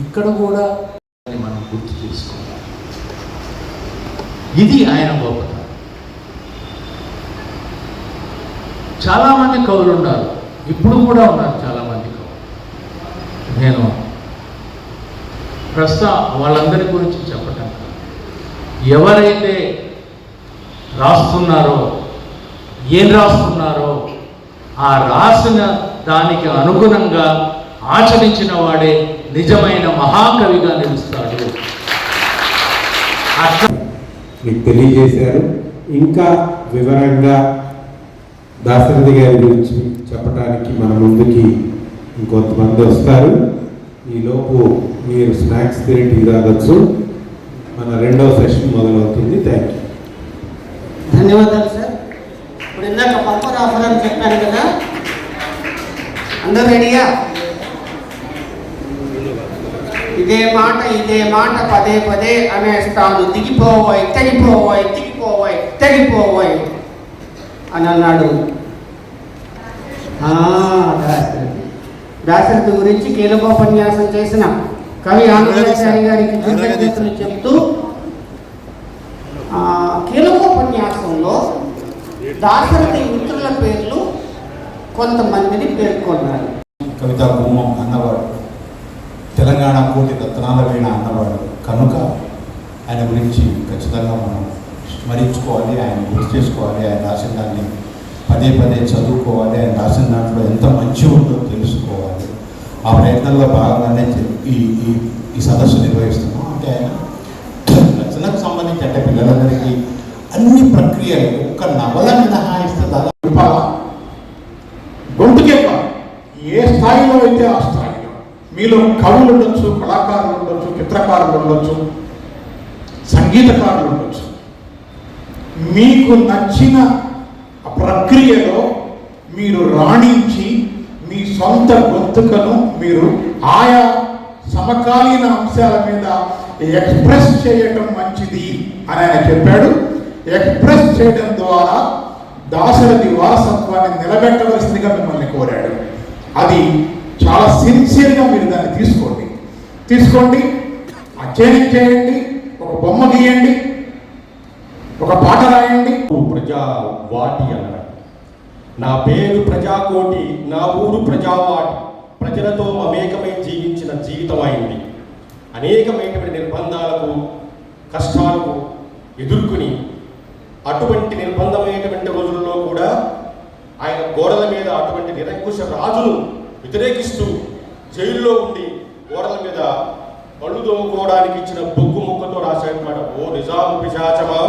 ఇక్కడ కూడా మనం గుర్తు చేసుకోవాలి. ఇది ఆయన గొప్పత చాలామంది కవులు ఉన్నారు ఇప్పుడు కూడా ఉన్నారు చాలామంది కవులు. నేను ప్రస్తుతం వాళ్ళందరి గురించి చెప్పటం ఎవరైతే రాస్తున్నారో ఏం రాస్తున్నారో ఆ రాసిన దానికి అనుగుణంగా ఆచరించిన వాడే నిజమైన మహాకవిగా నిలుస్తాడు. మీకు తెలియజేశారు. ఇంకా వివరంగా దాశరథి గారి గురించి చెప్పడానికి మన ముందుకి ఇంకొంతమంది వస్తారు. ఈలోపు మీరు స్నాక్స్ తిని టీ తాగొచ్చు. మన రెండవ సెషన్ మొదలవుతుంది. థ్యాంక్ యూ ధన్యవాదాలు సార్ ఇప్పుడు ఇందాక పద్మరాఫర్ అని చెప్పాను కదా? అందరు రెడీయా ఇదే మాట ఇదే మాట పదే పదే అనేస్తాను. దిగిపోవాయి తెగిపోవాయి దిగిపోవాయి తెగిపోవాయి అని అన్నాడు. దాశరథి. దాశరథి గురించి కీలకోపన్యాసం చేసిన కవి ఆనందాచారి గారికి కృతజ్ఞతలు చెప్తూ కీలకోపన్యాసంలో దాశరథి మిత్రుల పేర్లు కొంతమందిని పేర్కొన్నారు. కవితా గుమ్మం తెలంగాణ కోటి రత్నాల వీణ అన్నవాడు. కనుక ఆయన గురించి ఖచ్చితంగా మనం స్మరించుకోవాలి ఆయన గుర్తు చేసుకోవాలి ఆయన రాసిన దాన్ని పదే పదే చదువుకోవాలి ఆయన రాసిన దాంట్లో ఎంత మంచి ఉందో తెలుసుకోవాలి. ఆ ప్రయత్నంలో భాగంగానే ఈ ఈ ఈ సదస్సు నిర్వహిస్తున్నాం. అంటే ఆయన రచనకు సంబంధించి అంటే పిల్లలందరికీ అన్ని ప్రక్రియలు ఒక్క నవల మినహాయిస్తే దాదాపు గొంతుకే ఏ స్థాయిలో అయితే ఆ స్థాయి మీలో కవులు ఉండొచ్చు కళాకారులు ఉండొచ్చు చిత్రకారులు ఉండొచ్చు సంగీతకారులు ఉండొచ్చు. మీకు నచ్చిన ప్రక్రియలో మీరు రాణించి మీ సొంత గొంతుకను మీరు ఆయా సమకాలీన అంశాల మీద ఎక్స్ప్రెస్ చేయటం మంచిది అని ఆయన చెప్పాడు. ఎక్స్ప్రెస్ చేయడం ద్వారా దాశరథి వారసత్వాన్ని నిలబెట్టవలసిందిగా మిమ్మల్ని కోరాడు. అది చాలా సిన్సియర్గా మీరు దాన్ని తీసుకోండి. తీసుకోండి అధ్యయనం చేయండి ఒక బొమ్మ గీయండి ఒక పాట రాయండి. ప్రజా వాటి అన్నాడు నా పేరు ప్రజాకోటి నా ఊరు ప్రజావాటి ప్రజలతో మమేకమై జీవించిన జీవితం అయింది అనేకమైనటువంటి నిర్బంధాలకు కష్టాలకు ఎదుర్కొని అటువంటి నిర్బంధమైనటువంటి రోజుల్లో కూడా ఆయన గోడల మీద అటువంటి నిరంకుశ రాజులు వ్యతిరేకిస్తూ జైల్లో ఉండి గోడల మీద పళ్ళు దొమ్ముకోవడానికి ఇచ్చిన బొగ్గు ముక్కతో రాశాడనమాట ఓ నిజాము పిశాచమా?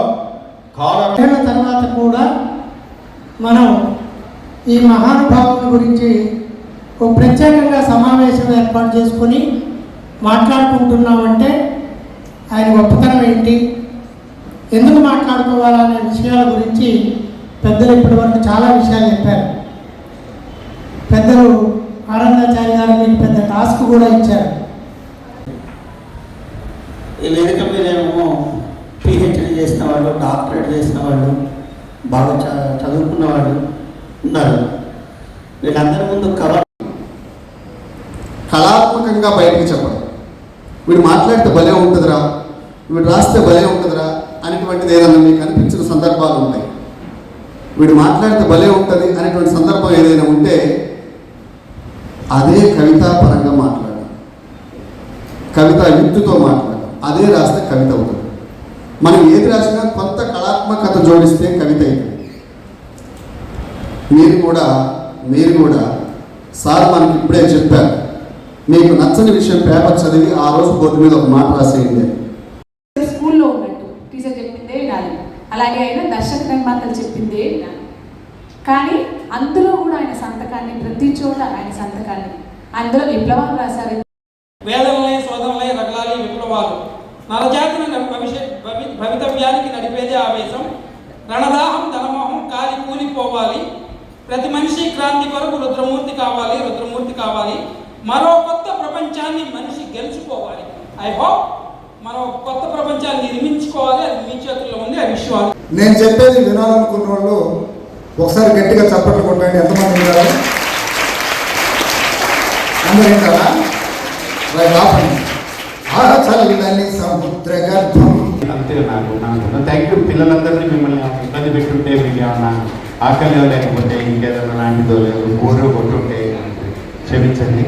కాల తర్వాత కూడా మనం ఈ మహానుభావుల గురించి ఒక ప్రత్యేకంగా సమావేశం ఏర్పాటు చేసుకొని మాట్లాడుకుంటున్నామంటే ఆయన గొప్పతనం ఏంటి? ఎందుకు మాట్లాడుకోవాలనే విషయాల గురించి పెద్దలు ఇప్పటివరకు చాలా విషయాలు చెప్పారు. పెద్దలు ఆనందాచార్య గారు మీకు పెద్ద టాస్క్ కూడా ఇచ్చారు. ఈ వేదిక మీదేమో పిహెచ్డి చేసిన వాళ్ళు డాక్టరేట్ చేసిన వాళ్ళు బాగా చ- చదువుకున్న వాళ్ళు ఉన్నారు. వీళ్ళందరి ముందు కళ కళాత్మకంగా బయటికి చెప్పడం. వీడు మాట్లాడితే భలే ఉంటుందిరా వీడు రాస్తే భలే ఉంటుందిరా అనేటువంటిది ఏదైనా మీకు అనిపించిన సందర్భాలు ఉన్నాయి వీడు మాట్లాడితే భలే ఉంటుంది అనేటువంటి సందర్భం ఏదైనా ఉంటే అదే కవితాపరంగా మాట్లాడాలి కవిత యుక్తితో మాట్లాడాలి అదే రాస్తే కవిత అవుతుంది. మనం ఏది రాసినా కొంత కళాత్మకత జోడిస్తే కవిత అవుతుంది. మీరు కూడా మీరు కూడా సార్ మనకి ఇప్పుడే చెప్పారు. మీకు నచ్చని విషయం పేపర్ చదివి ఆ రోజు బోర్డు మీద ఒక మాట రాసేయండి. స్కూల్లో ఉన్నట్టు టీచర్ చెప్పిందే వినాలి. అలాగే అయినా దర్శక నిర్మాతలు చెప్పిందే వినాలి. కానీ అందులో కూడా ఆయన సంతకాన్ని ప్రతి చోట ఆయన సంతకాన్ని అందులో విప్లవాలు రాశారు. వేదనలే శోధనలే రగలాలి విప్లవాలు. నరజాతిని భవిష్య భవి- భవితవ్యానికి నడిపేదే ఆవేశం. రణదాహం ధనమోహం కాలి కూలిపోవాలి ప్రతి మనిషి క్రాంతి కొరకు రుద్రమూర్తి కావాలి రుద్రమూర్తి కావాలి. మరో కొత్త ప్రపంచాన్ని మనిషి గెలుచుకోవాలి. ఐ హోప్ మనం కొత్త ప్రపంచాన్ని నిర్మించుకోవాలి. అది మీ చేతుల్లో ఉంది ఆ విశ్వాసం నేను చెప్పేది వినాలనుకున్న వాళ్ళు ఒకసారి గట్టిగా చప్పట్లు కొట్టండి. ఎంతమంది ఉన్నారు? అందరూ వింటారా? రైట్ ఆ చల్లని సముద్ర గర్భం. అంతే నాకు నాకు థ్యాంక్ యూ పిల్లలందరినీ మిమ్మల్ని ఇబ్బంది పెట్టుంటే మీకు ఏమన్నా ఆకలి లేకపోతే ఇంకేదైనా లాంటిదో లేదు ఊరు కొట్టుంటే క్షమించండి.